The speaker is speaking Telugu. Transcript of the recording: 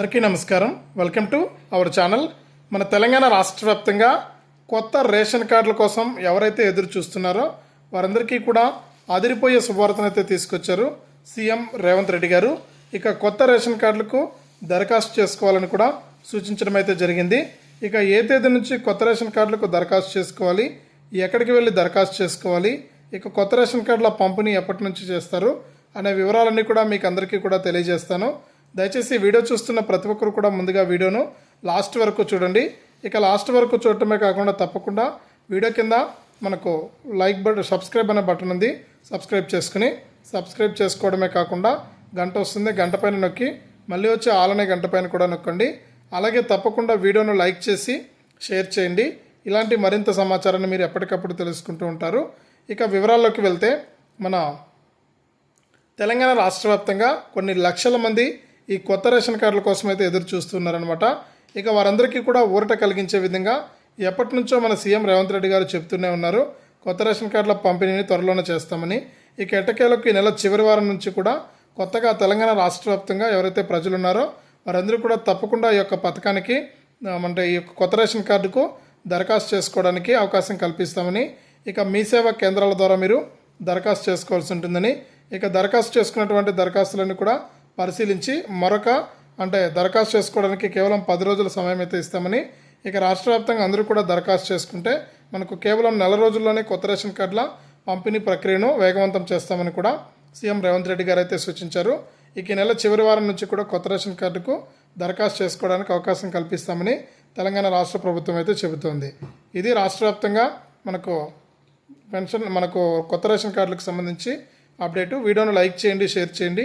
అందరికీ నమస్కారం. వెల్కమ్ టు అవర్ ఛానల్ మన తెలంగాణ రాష్ట్ర వ్యాప్తంగా కొత్త రేషన్ కార్డుల కోసం ఎవరైతే ఎదురు చూస్తున్నారో వారందరికీ కూడా అదిరిపోయే శుభవార్తనైతే తీసుకొచ్చారు సీఎం రేవంత్ రెడ్డి గారు. ఇక కొత్త రేషన్ కార్డులకు దరఖాస్తు చేసుకోవాలని కూడా సూచించడం అయితే జరిగింది. ఇక ఏ తేదీ నుంచి కొత్త రేషన్ కార్డులకు దరఖాస్తు చేసుకోవాలి? ఎక్కడికి వెళ్ళి దరఖాస్తు చేసుకోవాలి? ఇక కొత్త రేషన్ కార్డుల పంపిణీ ఎప్పటి నుంచి చేస్తారు? అనే వివరాలన్నీ కూడా మీకు అందరికీ కూడా తెలియజేస్తాను. దయచేసి వీడియో చూస్తున్న ప్రతి ఒక్కరు కూడా ముందుగా వీడియోను లాస్ట్ వరకు చూడండి. ఇక లాస్ట్ వరకు చూడటమే కాకుండా తప్పకుండా వీడియో కింద మనకు లైక్ బటన్ సబ్స్క్రైబ్ అనే బటన్ ఉంది. సబ్స్క్రైబ్ చేసుకుని సబ్స్క్రైబ్ చేసుకోవడమే కాకుండా గంట వస్తుంది గంట పైన నొక్కి మళ్ళీ వచ్చే ఆలనే గంట పైన కూడా నొక్కండి. అలాగే తప్పకుండా వీడియోను లైక్ చేసి షేర్ చేయండి. ఇలాంటి మరింత సమాచారాన్ని మీరు ఎప్పటికప్పుడు తెలుసుకుంటూ ఉంటారు. ఇక వివరాల్లోకి వెళ్తే మన తెలంగాణ రాష్ట్ర వ్యాప్తంగా కొన్ని లక్షల మంది ఈ కొత్త రేషన్ కార్డుల కోసం అయితే ఎదురు చూస్తున్నారనమాట ఇక వారందరికీ కూడా ఊరట కలిగించే విధంగా ఎప్పటి నుంచో మన సీఎం రేవంత్ రెడ్డి గారు చెప్తూనే ఉన్నారు. కొత్త రేషన్ కార్డుల పంపిణీని త్వరలోనే చేస్తామని. ఇక ఎట్టకేలకు ఈ నెల చివరి వారం నుంచి కూడా కొత్తగా తెలంగాణ రాష్ట్ర వ్యాప్తంగా ఎవరైతే ప్రజలు ఉన్నారో వారందరూ కూడా తప్పకుండా ఈ యొక్క పథకానికి అంటే ఈ యొక్క కొత్త రేషన్ కార్డుకు దరఖాస్తు చేసుకోవడానికి అవకాశం కల్పిస్తామని. ఇక మీ సేవా కేంద్రాల ద్వారా మీరు దరఖాస్తు చేసుకోవాల్సి ఉంటుందని. ఇక దరఖాస్తు చేసుకున్నటువంటి దరఖాస్తులన్నీ కూడా పరిశీలించి మరొక అంటే దరఖాస్తు చేసుకోవడానికి కేవలం పది రోజుల సమయం అయితే ఇస్తామని ఇక రాష్ట్ర వ్యాప్తంగా అందరూ కూడా దరఖాస్తు చేసుకుంటే మనకు కేవలం నెల రోజుల్లోనే కొత్త రేషన్ కార్డుల పంపిణీ ప్రక్రియను వేగవంతం చేస్తామని కూడా సీఎం రేవంత్ రెడ్డి గారు అయితే సూచించారు. ఇక నెల చివరి వారం నుంచి కూడా కొత్త రేషన్ కార్డుకు దరఖాస్తు చేసుకోవడానికి అవకాశం కల్పిస్తామని తెలంగాణ రాష్ట్ర ప్రభుత్వం అయితే చెబుతోంది. ఇది రాష్ట్ర వ్యాప్తంగా మనకు పెన్షన్ మనకు కొత్త రేషన్ కార్డులకు సంబంధించి అప్డేటు. వీడియోను లైక్ చేయండి షేర్ చేయండి.